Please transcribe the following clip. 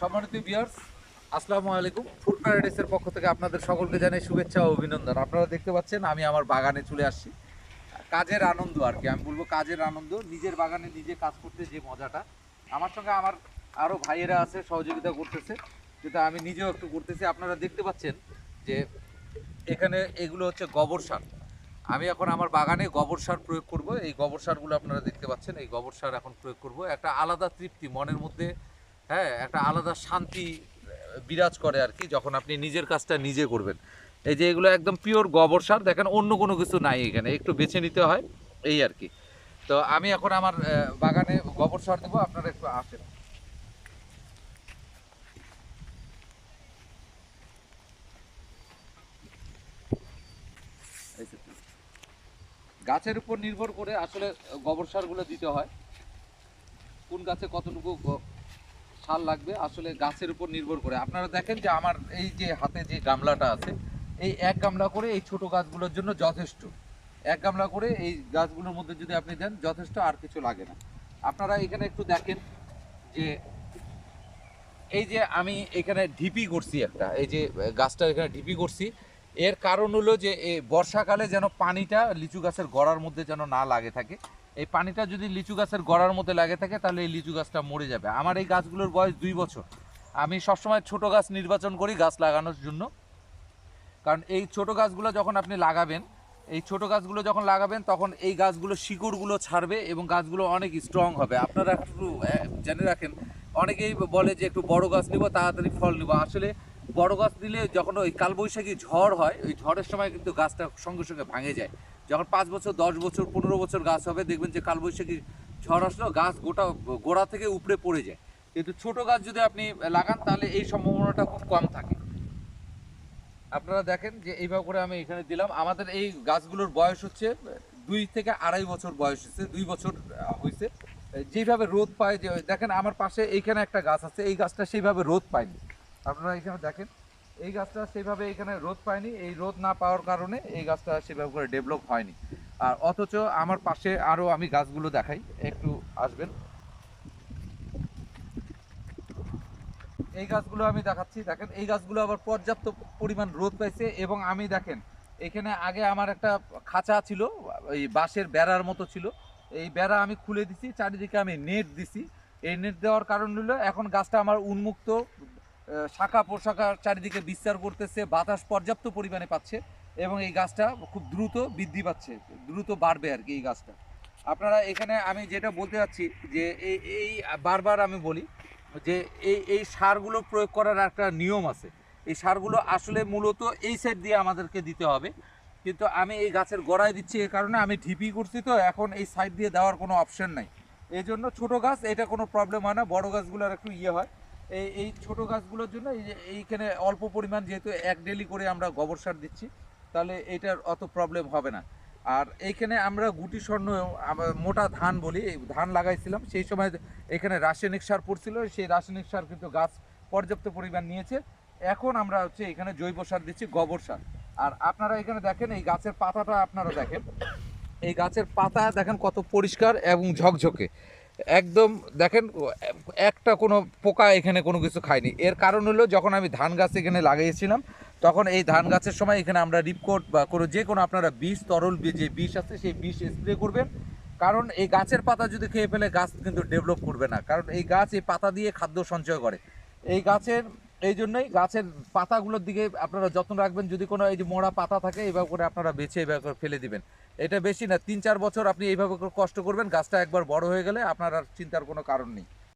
সম্মানিত বিয়ার্স আসসালামু আলাইকুম। ফুড প্যারাডাইসের পক্ষ থেকে আপনাদের সকলকে জানাই শুভেচ্ছা ও অভিনন্দন। আপনারা দেখতে পাচ্ছেন, আমি আমার বাগানে চলে আসছি। কাজের আনন্দ আর কি, আমি বলব কাজের আনন্দ, নিজের বাগানে নিজে কাজ করতে যে মজাটা। আমার সঙ্গে আমার আরও ভাইয়েরা আছে, সহযোগিতা করতেছে, যেটা আমি নিজেও একটু করতেছি। আপনারা দেখতে পাচ্ছেন যে এখানে এগুলো হচ্ছে গোবর সার। আমি এখন আমার বাগানে গোবর সার প্রয়োগ করব। এই গোবর সারগুলো আপনারা দেখতে পাচ্ছেন, এই গোবর সার এখন প্রয়োগ করব। একটা আলাদা তৃপ্তি, মনের মধ্যে হ্যাঁ একটা আলাদা শান্তি বিরাজ করে আর কি, যখন আপনি নিজের কাজটা নিজে করবেন। এই যে এগুলো একদম পিওর গোবর সার, দেখেন অন্য কোনো কিছু নাই এখানে, একটু বেছে নিতে হয়, এই আর কি। তো আমি এখন আমার বাগানে গোবর সার দেবো, আপনারা একটু আসেন। গাছের উপর নির্ভর করে আসলে গোবর সারগুলো দিতে হয়। কোন গাছে কতটুকু সার লাগবে, আসলে গাছের উপর নির্ভর করে। আপনারা দেখেন যে আমার এই যে হাতে যে গামলাটা আছে, এই এক গামলা করে এই ছোট গাছগুলোর জন্য যথেষ্ট। এক গামলা করে এই গাছগুলোর মধ্যে যদি আপনি দেন, যথেষ্ট আর কিছু লাগে না। আপনারা এখানে একটু দেখেন যে এই যে আমি এখানে ঢিপি করছি একটা, এই যে গাছটা এখানে ঢিপি করছি। এর কারণ হলো যে এই বর্ষাকালে যেন পানিটা লিচু গাছের গড়ার মধ্যে যেন না লাগে থাকে এই পানিটা যদি লিচু গাছের গড়ার মধ্যে লাগে থাকে, তাহলে এই লিচু গাছটা মরে যাবে। আমার এই গাছগুলোর বয়স দুই বছর। আমি সবসময় ছোট গাছ নির্বাচন করি গাছ লাগানোর জন্য। কারণ এই ছোট গাছগুলো যখন আপনি লাগাবেন, এই ছোট গাছগুলো যখন লাগাবেন, তখন এই গাছগুলো শিকড়গুলো ছাড়বে এবং গাছগুলো অনেক স্ট্রং হবে। আপনারা একটু জেনে রাখেন, অনেকেই বলে যে একটু বড় গাছ নিব, তাড়াতাড়ি ফল নিব। আসলে বড় গাছ দিলে যখন ওই কালবৈশাখী ঝড় হয়, ওই ঝড়ের সময় কিন্তু গাছটা সঙ্গে সঙ্গে ভাঙে যায়। যখন পাঁচ বছর, দশ বছর, পনেরো বছর গাছ হবে, দেখবেন যে কালবৈশাখী ঝড় আসলেও গাছ গোটা, গোড়া থেকে উপড়ে পড়ে যায়। কিন্তু ছোট গাছ যদি আপনি লাগান, তাহলে এই সম্ভাবনাটা খুব কম থাকে। আপনারা দেখেন যে এইভাবে করে আমি এখানে দিলাম। আমাদের এই গাছগুলোর বয়স হচ্ছে দুই থেকে আড়াই বছর বয়স হচ্ছে, দুই বছর হয়েছে। যেভাবে রোদ পায়, যে দেখেন আমার পাশে এইখানে একটা গাছ আছে, এই গাছটা সেইভাবে রোদ পায়নি। আপনারা এখানে দেখেন। এই গাছটা সেভাবে এখানে রোদ পায়নি। এই রোদ না পাওয়ার কারণে এই গাছটা সেভাবে করে ডেভেলপ হয়নি। আর অথচ আমার পাশে আরও আমি গাছগুলো দেখাই, একটু আসবেন। এই গাছগুলো আমি দেখাচ্ছি, দেখেন, এই গাছগুলো আবার পর্যাপ্ত পরিমাণ রোদ পাইছে এবং আমি দেখেন, এখানে আগে আমার একটা খাঁচা ছিল, এই বাঁশের বেড়ার মতো ছিল। এই বেড়া আমি খুলে দিছি, চারিদিকে আমি নেট দিছি। এই নেট দেওয়ার কারণ হলো এখন গাছটা আমার উন্মুক্ত শাখা পোশাখা চারিদিকে বিস্তার করতেছে, বাতাস পর্যাপ্ত পরিমাণে পাচ্ছে এবং এই গাছটা খুব দ্রুত বৃদ্ধি পাচ্ছে, দ্রুত বাড়বে আর কি এই গাছটা। আপনারা এখানে আমি যেটা বলতে চাচ্ছি যে এই এই বারবার আমি বলি যে এই এই সারগুলো প্রয়োগ করার একটা নিয়ম আছে। এই সারগুলো আসলে মূলত এই সাইড দিয়ে আমাদেরকে দিতে হবে। কিন্তু আমি এই গাছের গোড়ায় দিচ্ছি এই কারণে আমি ঢিপি করছি তো, এখন এই সাইড দিয়ে দেওয়ার কোনো অপশন নাই। এই জন্য ছোটো গাছ, এটা কোনো প্রবলেম হয় না, বড় গাছগুলোর একটু ইয়ে হয়। এই এই ছোটো গাছগুলোর জন্য এই যে এইখানে অল্প পরিমাণ যেহেতু এক ডেলি করে আমরা গোবর সার দিচ্ছি, তাহলে এটার অত প্রবলেম হবে না। আর এইখানে আমরা গুটি স্বর্ণ মোটা ধান বলি ধান লাগাইছিলাম, সেই সময় এখানে রাসায়নিক সার পড়ছিল, সেই রাসায়নিক সার কিন্তু গাছ পর্যাপ্ত পরিমাণ নিয়েছে। এখন আমরা হচ্ছে এখানে জৈব সার দিচ্ছি, গোবর সার। আর আপনারা এখানে দেখেন, এই গাছের পাতাটা আপনারা দেখেন। এই গাছের পাতা দেখেন কত পরিষ্কার এবং ঝকঝকে। একদম, দেখেন একটা কোনো পোকা এখানে কোনো কিছু খায়নি। এর কারণ হলো, যখন আমি ধান গাছ এখানে লাগিয়েছিলাম, তখন এই ধান গাছের সময় এখানে আমরা রিপকোট বা কোনো যে কোনো আপনারা বিষ, তরল যে বিষ আছে, সেই বিষ স্প্রে করবেন। কারণ এই গাছের পাতা যদি খেয়ে ফেলে, গাছ কিন্তু ডেভেলপ করবে না। কারণ এই গাছ এই পাতা দিয়ে খাদ্য সঞ্চয় করে। এই গাছের, এই জন্যই গাছের পাতাগুলোর দিকে আপনারা যত্ন রাখবেন। যদি কোনো এই যে মোড়া পাতা থাকে এইভাবে করে আপনারা বেছে এইভাবে করে ফেলে দিবেন। এটা বেশি না, তিন চার বছর আপনি এইভাবে কষ্ট করবেন, গাছটা একবার বড় হয়ে গেলে আপনার আর চিন্তার কোনো কারণ নেই।